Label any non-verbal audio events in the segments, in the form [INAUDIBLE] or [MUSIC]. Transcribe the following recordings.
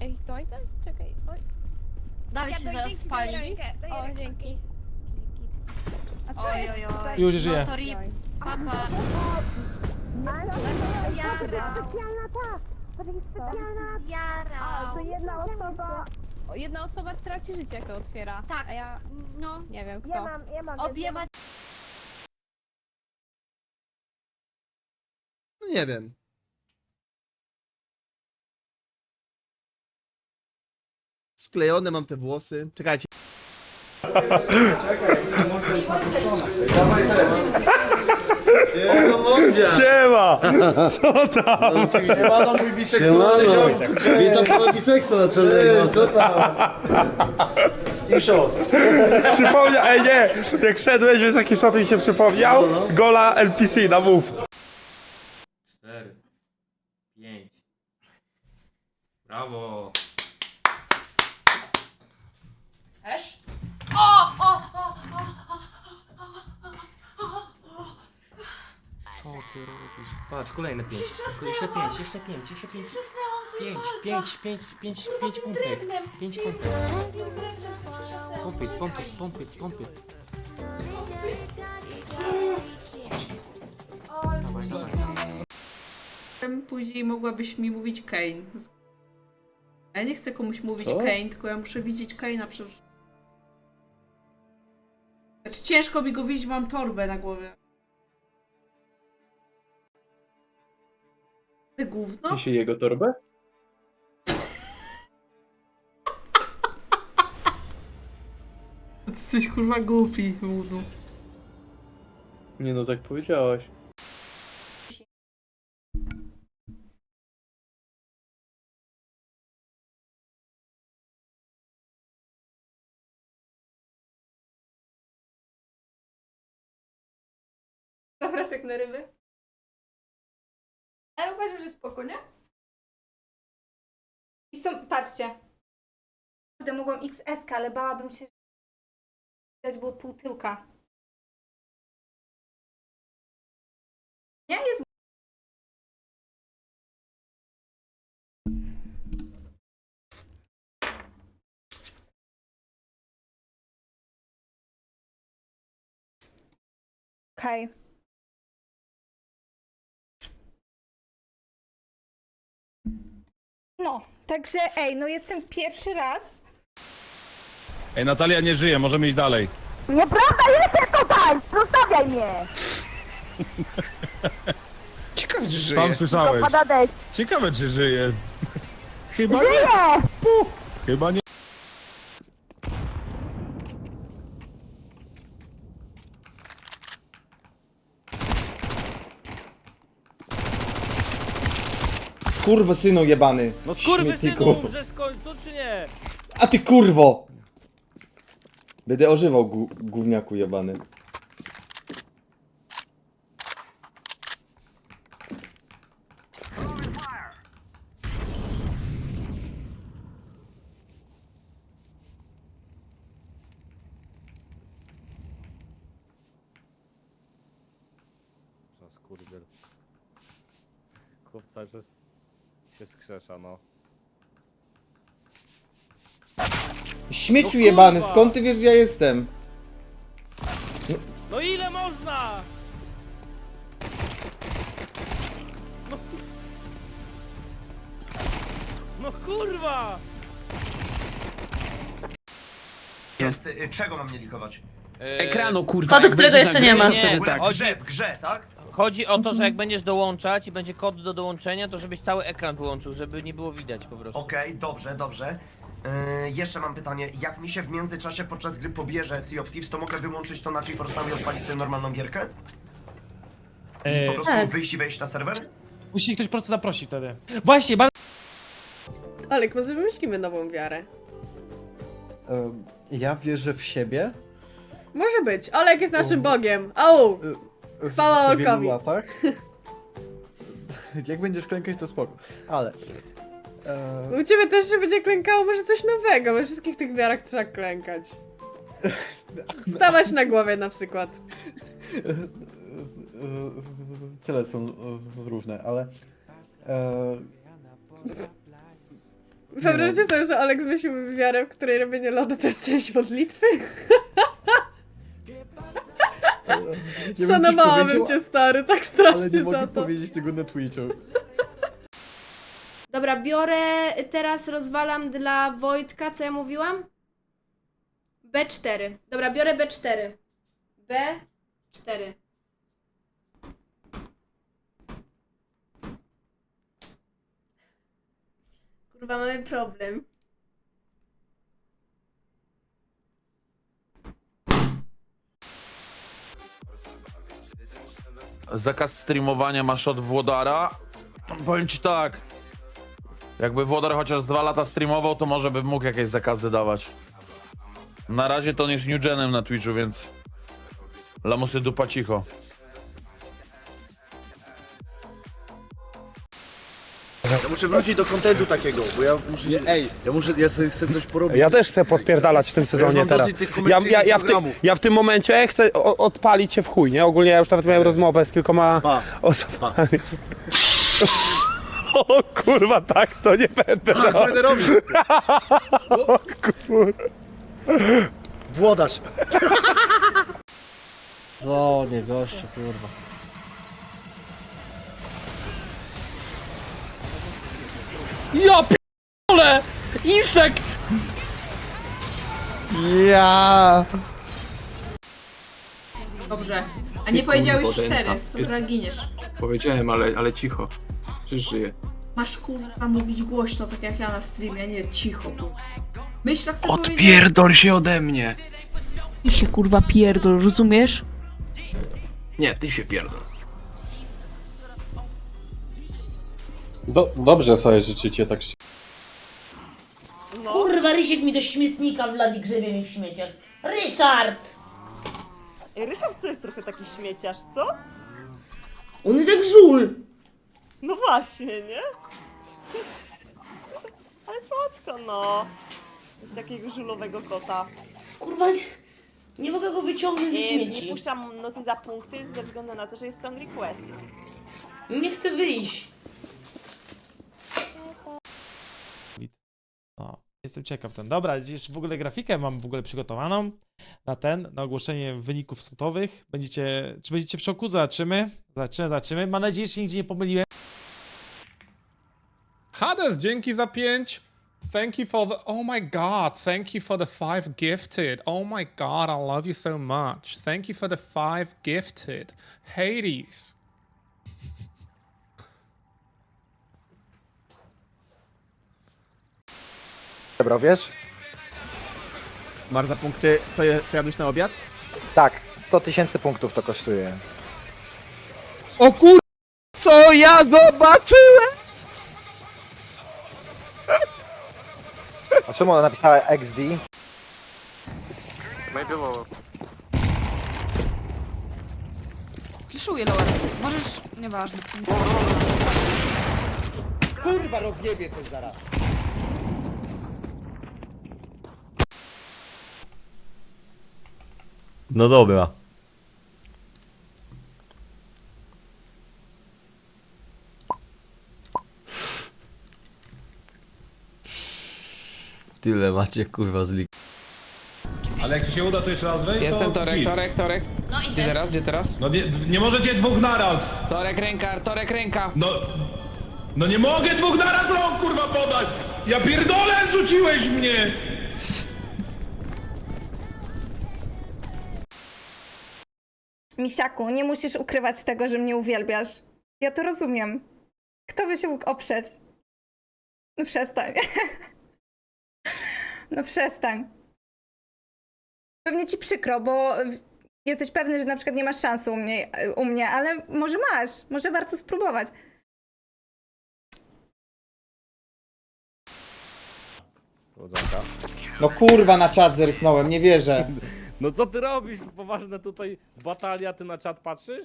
Ej, daj, daj, czekaj. Oj. Dalej się zaraz spali. O, dzięki. A co Oj, jest oj, tutaj? oj. Już żyje. No to rip, Oj. papa. A, to jedna osoba... O, jedna osoba traci życie, jak to otwiera. Tak. A ja No, nie wiem kto. Ja mam, ja mam. No nie wiem. Sklejone mam te włosy. Czekajcie. Siema, Mondzia! Siema! Co tam? Siemano, mój biseksualny ziom! Witam pana biseksa naczelnego, co tam? Iszo! Przypomniał, ej nie! Jak szedłeś, więc jaki shot mi się przypomniał? Gola NPC na move. cztery, pięć. Brawo. Co ty robisz? Patrz, kolejne pięć. Jeszcze pięć, jeszcze pięć, jeszcze pięć. Trzasnęłam sobie Pięć, palca. pięć, pięć, pięć, pięć Takim punktów. drewnem. Pięć Takim punktów. drewnem trzasnęłam. Pompy, pompy, pompy, pompy. Później mogłabyś mi mówić Kane. Ja nie chcę komuś mówić Kane, tylko ja muszę widzieć Kane'a przecież. Znaczy ciężko mi go widzieć, mam torbę na głowie. Gówno? się jego torbę? Ty jesteś kurwa głupi, Wudu. Nie no, tak powiedziałaś. Zaprasek na ryby. Ale uważam, że spoko, nie? I są, patrzcie. Kurde, mogłam XS, ale bałabym się, że widać było pół tyłka. Nie? Jest Okej. No, także ej, no jestem pierwszy raz. Ej, Natalia nie żyje, możemy iść dalej. Nieprawda, jestem tutaj! Zostawiaj mnie! Ciekawe, czy żyje. Sam słyszałeś. Pada deszcz. Ciekawe, czy żyje. [LAUGHS] Chyba nie. Żyję! Chyba nie. Skurwy synu jebany. No Śmietniku. skurwysynu, umrzesz w końcu, czy nie? A ty kurwo! Będę ożywał gu gówniaku jebany. Co skurwiel. Chłopca że s- się skrzesza, no. Śmieciu No jebany, kurwa! skąd ty wiesz, że ja jestem? No ile można? No, no kurwa! Jest, y, czego mam nie likować? Ekranu, kurwa. Kodu, którego jeszcze nie ma. Nie, W ogóle w chodzi, grze, w grze, tak? Chodzi o to, że jak będziesz dołączać i będzie kod do dołączenia, to żebyś cały ekran wyłączył, żeby nie było widać po prostu. Okej, dobrze, dobrze. Y, jeszcze mam pytanie, jak mi się w międzyczasie podczas gry pobierze Sea of Thieves, to mogę wyłączyć to na GeForce i odpalić sobie normalną gierkę? I po prostu wyjść i wejść na serwer? Musi ktoś po prostu zaprosić wtedy. Właśnie, bardzo Olek, może wymyślimy nową wiarę. Ja wierzę w siebie. Może być. Olek jest naszym bogiem. Au! Chwała po wielu Olkowi. latach. [LAUGHS] Jak będziesz klękać, to spoko. Ale. E, U ciebie też się będzie klękało może coś nowego. We wszystkich tych wiarach trzeba klękać. [LAUGHS] Stawać na głowie na przykład. e, e, cele są e, różne, ale. E, Wyobraźcie sobie, że Alex myślił wiarę, w której robienie lodu to jest część modlitwy? [LAUGHS] ci Szanowałabym cię, stary, tak Ale strasznie nie za mogę to. powiedzieć tego na Twitchu. Dobra, biorę, teraz rozwalam dla Wojtka, co ja mówiłam? B4. Dobra, biorę B4. B4. Kurwa, mamy problem. Zakaz streamowania masz od Włodara? Powiem ci tak. Jakby Włodar chociaż dwa lata streamował, to może by mógł jakieś zakazy dawać. Na razie to on jest New Genem na Twitchu, więc... Lamusy dupa cicho. Ja muszę wrócić do kontentu takiego, bo ja muszę... Ej, ja muszę, ja sobie chcę coś porobić. Ja też chcę podpierdalać w tym sezonie mam teraz. dosyć tych Ja, komercyjnych ja, ja, w ty, programów. ja w tym momencie chcę o, odpalić się w chuj, nie? Ogólnie ja już nawet miałem rozmowę z kilkoma Pa. osobami. [LAUGHS] O kurwa, tak to nie będę Tak, będę robił. [LAUGHS] O, Włodarz. [LAUGHS] Co nie gościu, kurwa. Ja p***ole! Insekt! Ja. Dobrze. A nie powiedziałeś cztery, to zaraz giniesz. Powiedziałem, ale, ale cicho. Czy żyje? Masz kurwa mówić głośno, tak jak ja na streamie, a nie cicho. Myślach sobie powiedzieć- Odpierdol się ode mnie! Ty się kurwa pierdol, rozumiesz? Nie, ty się pierdol. Do, dobrze sobie życzycie tak się. Kurwa, Rysiek mi do śmietnika wlazł i grzebie mi w śmieciach. Ryszard! Ryszard to jest trochę taki śmieciarz, co? On jest jak żul! No właśnie, nie? Ale słodko, no. Jest takiego żulowego kota. Kurwa, nie, nie mogę go wyciągnąć ze śmieci. puszczam noty za punkty ze względu na to, że jest song request. Nie chcę wyjść. No, jestem ciekaw ten. Dobra, już w ogóle grafikę mam w ogóle przygotowaną na ten, na ogłoszenie wyników sądowych. Będziecie, czy będziecie w szoku? Zobaczymy. Zobaczymy, zobaczymy. Mam nadzieję, że się nigdzie nie pomyliłem. Hades, dzięki za pięć. Thank you for the. Oh my god, thank you for the five gifted. Oh my god, I love you so much. Thank you for the five gifted. Hades. Dobra, wiesz? Mar za punkty, co, je, co jadłeś na obiad? Tak, 100 tysięcy punktów to kosztuje. O kur... Co ja zobaczyłem? A czemu ona napisała XD? Kliszuję Lower. Możesz... Nieważne. Kurwa, rozjebie coś zaraz. No dobra. Tyle macie kurwa z Ale jak ci się uda, to jeszcze raz wejdź. Jestem Torek, Torek, Torek. No Gdzie idę. teraz, gdzie teraz? No nie, nie możecie dwóch naraz. Torek ręka, Torek ręka! No. No nie mogę dwóch naraz rąk kurwa podać! Ja pierdolę, rzuciłeś mnie! Misiaku, nie musisz ukrywać tego, że mnie uwielbiasz. Ja to rozumiem. Kto by się mógł oprzeć? No przestań. [LAUGHS] No przestań. Pewnie ci przykro, bo jesteś pewny, że na przykład nie masz szansy u mnie, u mnie ale może masz. Może warto spróbować. No kurwa, na czat zerknąłem, nie wierzę. [LAUGHS] No co ty robisz? Poważne tutaj batalia, ty na czat patrzysz?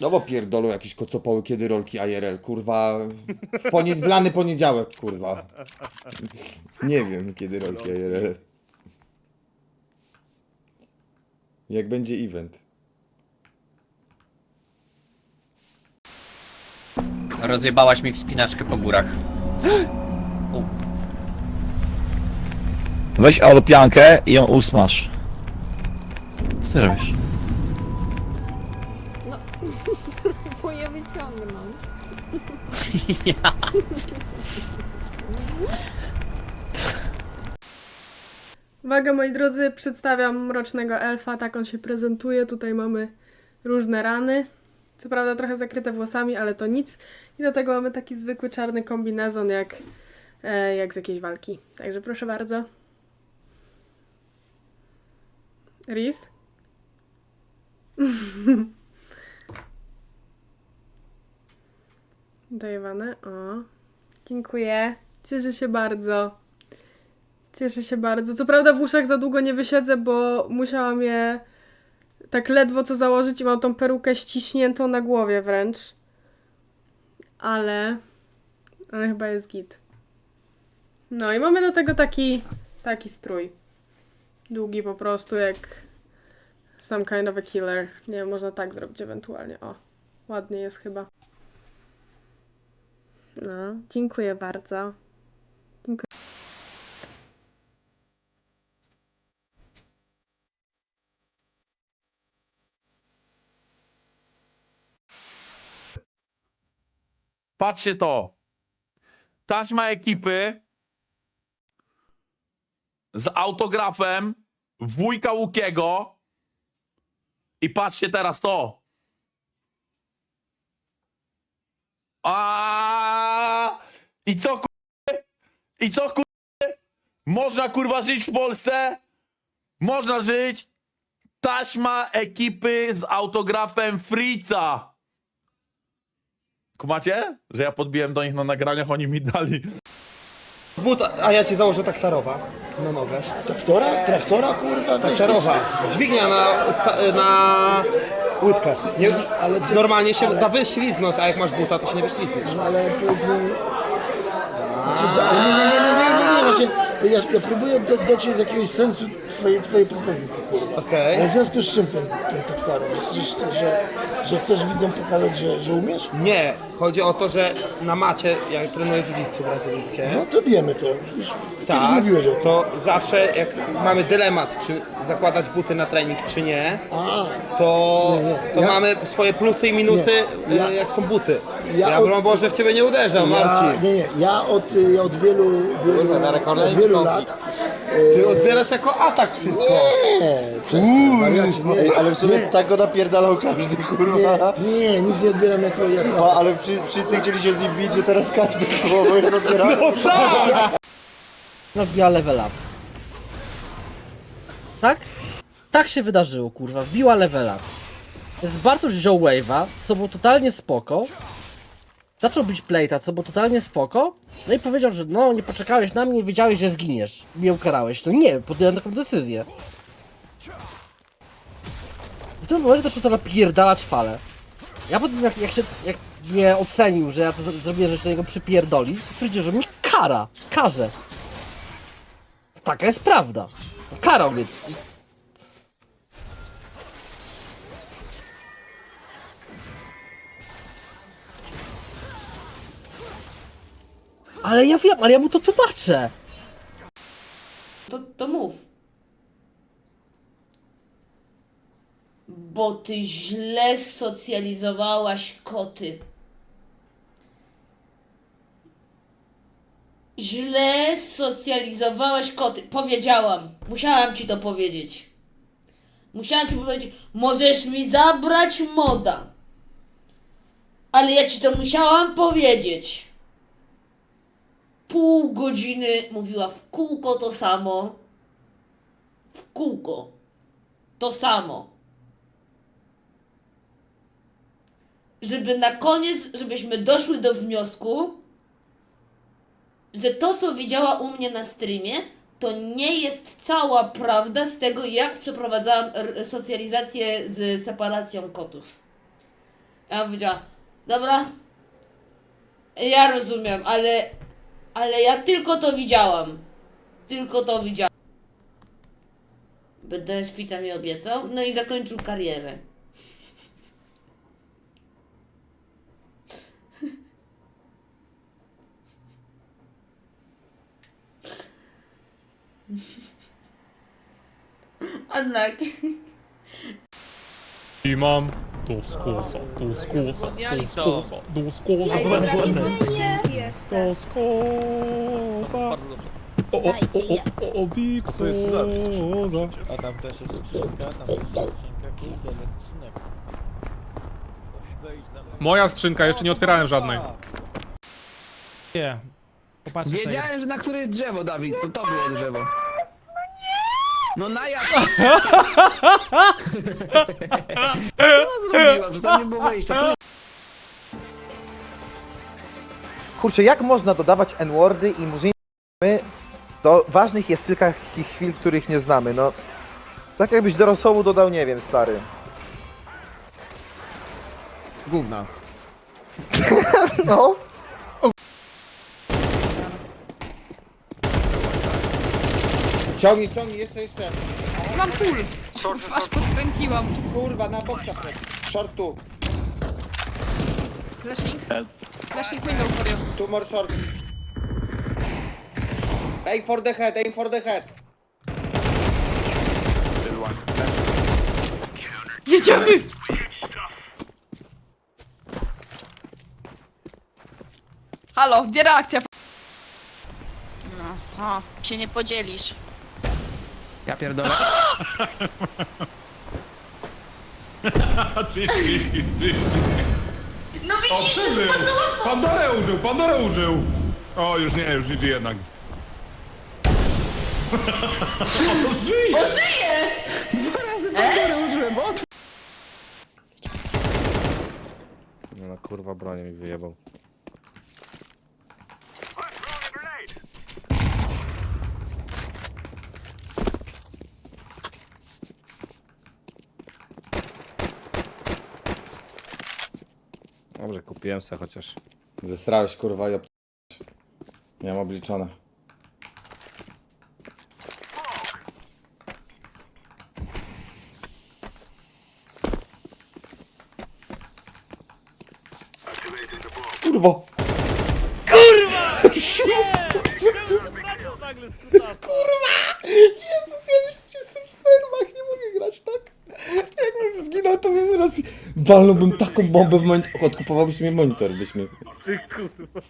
No bo pierdolą jakieś kocopoły, kiedy rolki IRL, kurwa. W, ponie... w lany poniedziałek, kurwa. Nie wiem, kiedy rolki IRL. Jak będzie event. Rozjebałaś mi wspinaczkę po górach. [GASPS] Weź alopiankę i ją usmaż. Co ty robisz? No, [LAUGHS] bo je wyciągnąć. [LAUGHS] Uwaga moi drodzy, przedstawiam mrocznego elfa, tak on się prezentuje. Tutaj mamy różne rany. Co prawda trochę zakryte włosami, ale to nic. I do tego mamy taki zwykły czarny kombinezon jak, e, jak z jakiejś walki. Także proszę bardzo. Riz? Dajewane, o. Dziękuję. Cieszę się bardzo. Cieszę się bardzo. Co prawda w uszach za długo nie wysiedzę, bo musiałam je tak ledwo co założyć i mam tą perukę ściśniętą na głowie wręcz. Ale... Ale chyba jest git. No i mamy do tego taki... taki strój. Długi po prostu jak... Some kind of a killer. Nie można tak zrobić ewentualnie. O, ładnie jest chyba. No, dziękuję bardzo. Patrzcie to. Taśma ekipy z autografem wujka Łukiego. I patrzcie teraz to. A I co kur... I co kur... Można kurwa żyć w Polsce? Można żyć. Taśma ekipy z autografem Frica. Kumacie? Że ja podbiłem do nich na nagraniach, oni mi dali. But, a ja ci założę taktarowa na nogę. Traktora? Traktora kurwa? Taktarowa. Dźwignia na, sta, na łydkę. Nie, ale normalnie się da wyślizgnąć, a jak masz buta, to się nie wyślizgniesz. No ale powiedzmy... Ale nie, nie, nie, nie, nie, nie, nie, właśnie ja, ja próbuję do, dociec jakiegoś sensu twojej, twojej propozycji. Okej. Ale w związku z czym ten, ten taktorem? Że, że, że, chcesz widzom pokazać, że, że umiesz? Nie, chodzi o to, że na macie, jak trenuję jiu-jitsu brazylijskie, No to wiemy to. Już kiedyś tak, mówiłeś o tym. to zawsze jak mamy dylemat, czy zakładać buty na trening, czy nie, A, to, Nie, nie. to Ja- mamy swoje plusy i minusy, Nie. Ja- y, jak są buty. Ja Ja, od- broń Boże w ciebie nie uderzam, ja, Marcin. nie, nie, ja od, y, od wielu, wielu, Kurwa, od wielu lat... Ty odbierasz jako atak wszystko. Nie, przestań, wariacie, nie. Ale w sumie nie, tak go napierdalał każdy, kurwa. nie, nie, nic nie odbieram jako... jako No, ale wszy- wszyscy chcieli się z nim bić, że teraz każde słowo jest odbierane. No wbiła level up. Tak? Tak się wydarzyło, kurwa. Wbiła level up. Z Bartosz wziął wave'a, co było totalnie spoko. Zaczął bić playta, co było totalnie spoko. No i powiedział, że no, nie poczekałeś na mnie, nie wiedziałeś, że zginiesz. Mnie ukarałeś. To nie, podjąłem taką decyzję. W tym momencie zaczął to napierdalać falę. Ja potem jak, jak się, jak mnie ocenił, że ja to zro- zrobiłem, że się do niego przypierdolić, stwierdził, że mnie kara, karze. Taka jest prawda. Karał mnie. Ale ja wiem, ale ja mu to tłumaczę. To, to mów. Bo ty źle socjalizowałaś koty. Źle socjalizowałaś koty. Powiedziałam. Musiałam ci to powiedzieć. Musiałam ci powiedzieć, możesz mi zabrać moda. Ale ja ci to musiałam powiedzieć. Pół godziny mówiła w kółko to samo. W kółko. To samo. Żeby na koniec, żebyśmy doszły do wniosku, że to, co widziała u mnie na streamie, to nie jest cała prawda z tego, jak przeprowadzałam socjalizację z separacją kotów. Ja powiedziała, dobra, ja rozumiem, ale, ale ja tylko to widziałam. Tylko to widziałam. Będę świta mi obiecał, no i zakończył karierę. Unlucky. I mam do skosa, do skosa, do skosa, do skosa, do skosa. O, o, o, o, o, o, wiksoza. A tam też jest skrzynka, tam też jest skrzynka, kurde, ale skrzynek. Wejdź za mną. Moja skrzynka, jeszcze nie otwierałem żadnej. Nie. Popatrzcie sobie. Wiedziałem, że na które jest drzewo, Dawid, to to było drzewo. No na jak? [LAUGHS] Co zrobiła? Że tam nie było wejścia. Kurczę, jak można dodawać N-wordy i murzyny do ważnych jest kilka takich chwil, których nie znamy, no. Tak jakbyś do rosołu dodał, nie wiem, stary. Gówna. [LAUGHS] No. Ciągnij, ciągnij, jeszcze, jeszcze. Mam pól. Aż podkręciłam. Kurwa, na boksa wszedł. Short tu. Flashing. Flashing window for you. Two more short. Aim for the head, aim for the head. Jedziemy! Halo, gdzie reakcja? No, o, się nie podzielisz. Ja pierdolę. [LAUGHS] No widzisz, przeżył! Pandorę użył, Pandorę użył! O, już nie, już nie żyje jednak. [LAUGHS] O, żyje! No kurwa, bronię mi wyjebał. Dobrze, kupiłem se chociaż. Zestrałeś, kurwa, i ob... Miałem obliczone. Kurwa! [LAUGHS] Jezus, ja już jestem w stermach, nie mogę grać tak. Jakbym zginął, to bym raz... Walnąłbym taką bombę w monitor... Odkupowałbyś mi monitor, byś mi...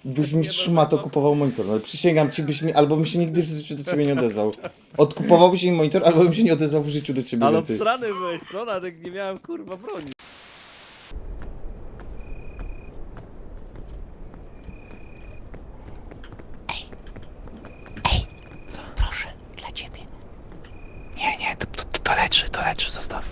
Byś mi szmato kupował monitor, no ale przysięgam ci, byś mi... Albo bym się nigdy w życiu do ciebie nie odezwał. Odkupowałbyś mi monitor, albo bym się nie odezwał w życiu do ciebie więcej. strany byłeś, co? Nawet nie miałem kurwa broni. Proszę, dla ciebie. Nie, nie, to, to, to leczy, to leczy, zostaw.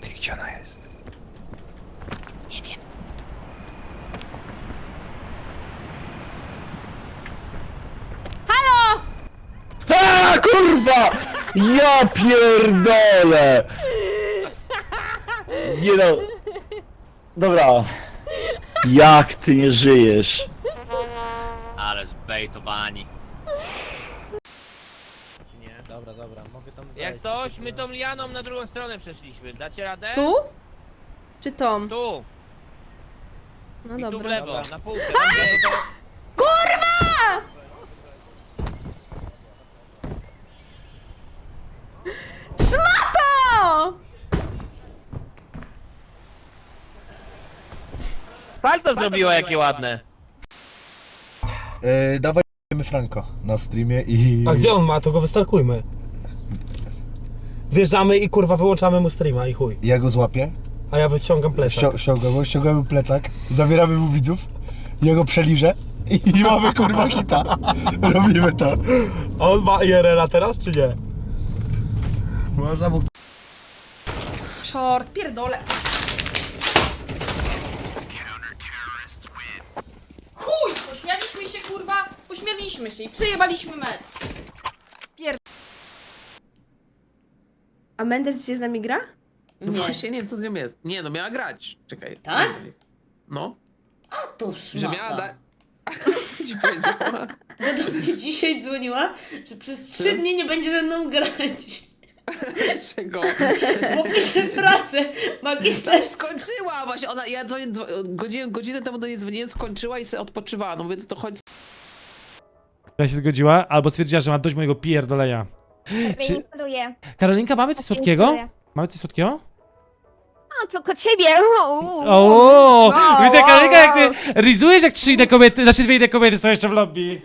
Ty, gdzie ona jest? Nie wiem. A kurwa! Ja pierdolę! Nie no. Dobra. Jak ty nie żyjesz? Ale zbejtowani. Nie, dobra, dobra, mogę tam Jak ktoś, my tą lianą na drugą stronę przeszliśmy. Dacie radę? Tu? Czy Tom? Tu! No I tu w dobra. lewo, na półkę. na lewo to- Szmato! Salto zrobiła jakie ładne. Yy, dawaj Franko na streamie i... A gdzie on ma, to go wystarkujmy. Wjeżdżamy i kurwa wyłączamy mu streama i chuj. Ja go złapię, A ja wyciągam plecak. ściągamy, ściągamy plecak, zabieramy mu widzów, ja go przeliżę i mamy kurwa hita. Robimy to. A on ma IRL-a teraz, czy nie? Można mu Short, pierdolę. Chuj, pośmialiśmy się kurwa, pośmialiśmy się i przejebaliśmy mecz. Pier... A Mendes się z nami gra? Nie. nie wiem co z nią jest. Nie no, miała grać. Czekaj. Tak? No. A to Że szmata. miała da... [LAUGHS] Co ci powiedziała? Bo do mnie dzisiaj dzwoniła, że przez trzy dni nie będzie ze mną grać. Czego? Bo pisze pracę magisterską. Skończyła właśnie, ona, ja dzwonię, dzwo- godzinę, godzinę temu do niej dzwoniłem, skończyła i sobie odpoczywała, no mówię, to, to chodź Ja się zgodziła, albo stwierdziła, że ma dość mojego pierdolenia. Czy... Karolinka, mamy coś słodkiego? Mamy coś słodkiego? A, tylko ciebie. O, widzę Karolinka, jak ty rizujesz jak trzy inne kobiety, znaczy dwie inne kobiety są jeszcze w lobby.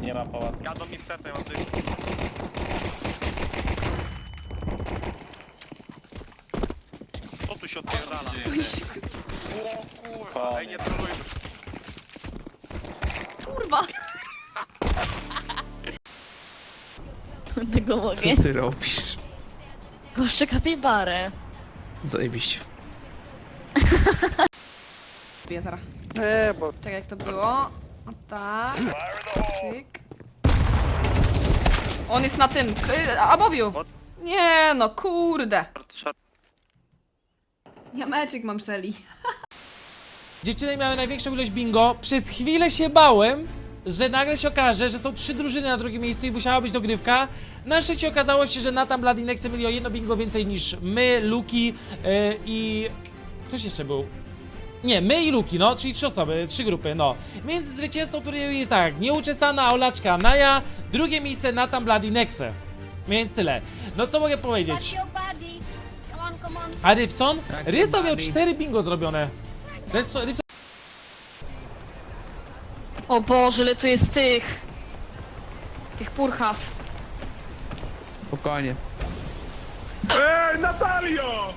Nie ma pałacu. Jadą mi setę, mam tych... Co tu się odpierdala? O kurwa, ej nie trolujmy. Kurwa. Tego mogę. Co ty robisz? Goszczę kapibarę. Zajebiście. Pietara. Eee, bo... Czekaj, jak to było? O tak. Cyk. On jest na tym. K- Abowiu! Nie no, kurde. Ja meczyk mam Shelly. [LAUGHS] Dziewczyny miały największą ilość bingo. Przez chwilę się bałem, że nagle się okaże, że są trzy drużyny na drugim miejscu i musiała być dogrywka. Na szczęście okazało się, że Nathan, Blood i Nexy mieli o jedno bingo więcej niż my, Luki yy, i... Ktoś jeszcze był? Nie, my i Luki, no, czyli trzy osoby, trzy grupy, no. Więc zwycięzcą turnieju jest tak, nieuczesana Olaczka Naja, drugie miejsce Nathan, Blood i Nexe. Więc tyle. No co mogę powiedzieć? Come on, come on. A Rybson? Rybson miał cztery bingo zrobione. Rybson, Rybson o Boże, ile tu jest tych... Tych purchaw. Spokojnie. Ej, Natalio!